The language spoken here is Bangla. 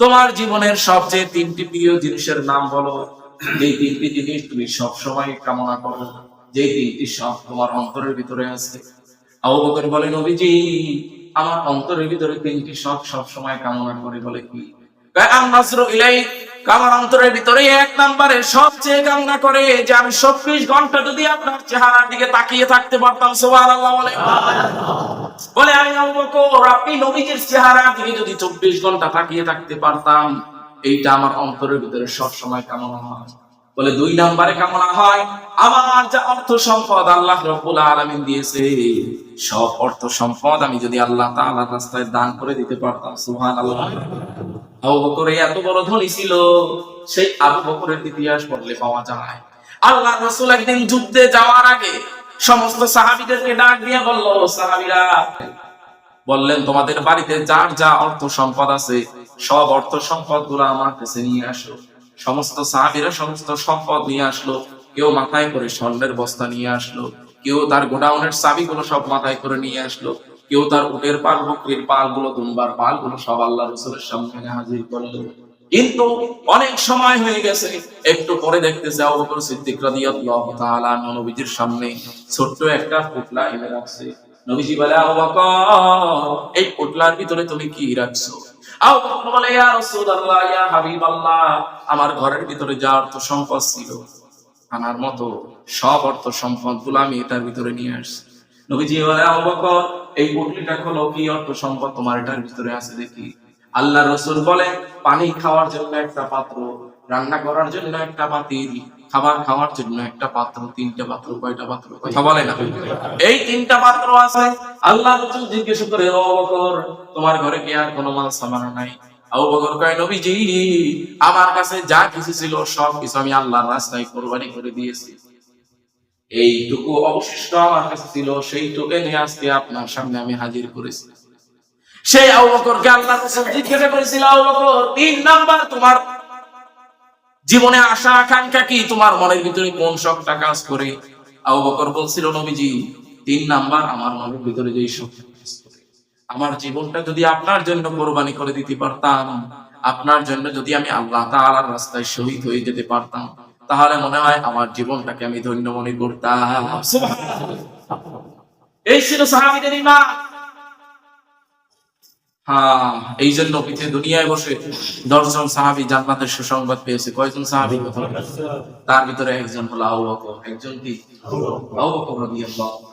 তোমার জীবনের সবচেয়ে তিনটি প্রিয় জিনিসের নাম বলো। যে তিনটি জিনিস তুমি সব সময় কামনা করো যে তিনটি সব তোমার অন্তরের ভিতরে আছে। আবু বকর বলে নবীজি আমার অন্তরের ভিতরে তিনটি শখ সব সময় কামনা করে বলে কি? ইলাই আমার অন্তরের ভিতরে এক নাম্বারে সবচেয়ে কামনা করে যে আমি চব্বিশ ঘণ্টা যদি আপনার চেহারার দিকে তাকিয়ে থাকতে পারতাম, সুবহানাল্লাহ বলে। বলে আমি আপনি নবীজির চেহারা দিকে যদি চব্বিশ ঘণ্টা তাকিয়ে থাকতে পারতাম, এইটা আমার অন্তরের ভিতরে সবসময় কামনা হয়। বলে দুই নম্বরে কামনা হয়, আমার যা অর্থ সম্পদ আল্লাহ রব্বুল আলামিন দিয়েছে, সব অর্থ সম্পদ আমি যদি আল্লাহ তাআলার রাস্তায় দান করে দিতে পারতাম, সুবহানাল্লাহ। আবু বকর এত বড় ধনী ছিল, সেই আবু বকরের ইতিহাস পড়লে পাওয়া যায়। আল্লাহ রসুল একদিন যুদ্ধে যাওয়ার আগে সমস্ত সাহাবিদেরকে ডাক দিয়ে বলল সাহাবিরা, বললেন, তোমাদের বাড়িতে যার যা অর্থ সম্পদ আছে, সব অর্থ সম্পদগুলো আমার কাছে নিয়ে আসো। সমস্ত সাহাবিরা সমস্ত সম্পদ নিয়ে আসলো। কেউ মাথায় করে স্বর্ণের বস্তা নিয়ে আসলো। কেউ তার গোডাউনের চাবিগুলো সব মাথায় করে নিয়ে আসলো। কেউ তার উটের পাল, বকরির পালগুলো দুম্বার পালগুলো সব আল্লাহ রসুলের সামনে হাজির করল। কিন্তু অনেক সময় হয়ে গেছে। একটু পরে দেখতেছে আবু বকর সিদ্দিক রাদিয়াল্লাহু তাআলা নবীজির সামনে। ছোট্ট একটা পুতলা এনে রাখছে। এই পুতলার ভিতরে তুমি কি রাখছো? আমার ঘরের ভিতরে যা অর্থ সম্পদ ছিল আনার মতো সব অর্থ সম্পদগুলো আমি এটার ভিতরে নিয়ে আসছি। নবীজি বলে, আবু এই পুটলিটা খোলো, কি অর্থ সম্পদ তোমার এটার ভিতরে আছে দেখি? আল্লাহ রসুল বলে, পানি খাওয়ার জন্য একটা পাত্র, রান্না করার জন্য একটা পাতিল খাবার খাওয়ার জন্য একটা পাত্র, তিনটা পাত্র, কয়টা পাত্র, কথা বলে না। এই তিনটা পাত্র আছে, আল্লাহ জিজ্ঞেস করে, ও বকর, তোমার ঘরে কি আর কোনো মাল সামানো নাই? আমার কাছে যা কিছু ছিল সব কিছু আমি আল্লাহর রাস্তায় কোরবানি করে দিয়েছি। এইটুকু অবশিষ্ট আমার কাছে ছিল, সেইটুকু নিয়ে আজকে আপনার সামনে আমি হাজির করেছি। সেই আবু বকরকে আল্লাহ জিজ্ঞাসা করেছিল, আবু বকর, তিন নাম্বার তোমার জীবনে আশা আকাঙ্ক্ষা কি? তোমার মনের ভিতরে কোন শখটা কাজ করে? আবু বকর বলছিল নবীজি তিন নাম্বার আমার মনের ভিতরে যেই শখটা কাজ করে আমার জীবনটা যদি আপনার জন্য কোরবানি করে দিতে পারতাম আপনার জন্য যদি আমি আল্লাহ তাআলার রাস্তায় শহীদ হয়ে যেতে পারতাম তাহলে মনে হয় আমার জীবনটাকে আমি ধন্য মনে করতাম। সুবহানাল্লাহ। এই ছিল সাহাবীদের ইমান। হ্যাঁ এই জন্য পৃথিবী দুনিয়ায় বসে দশজন সাহাবি জান্নাতের সুসংবাদ পেয়েছে। কয়জন সাহাবি? তার ভিতরে একজন হলো আউ বকর একজন কি? আবু বকর রাদিয়াল্লাহু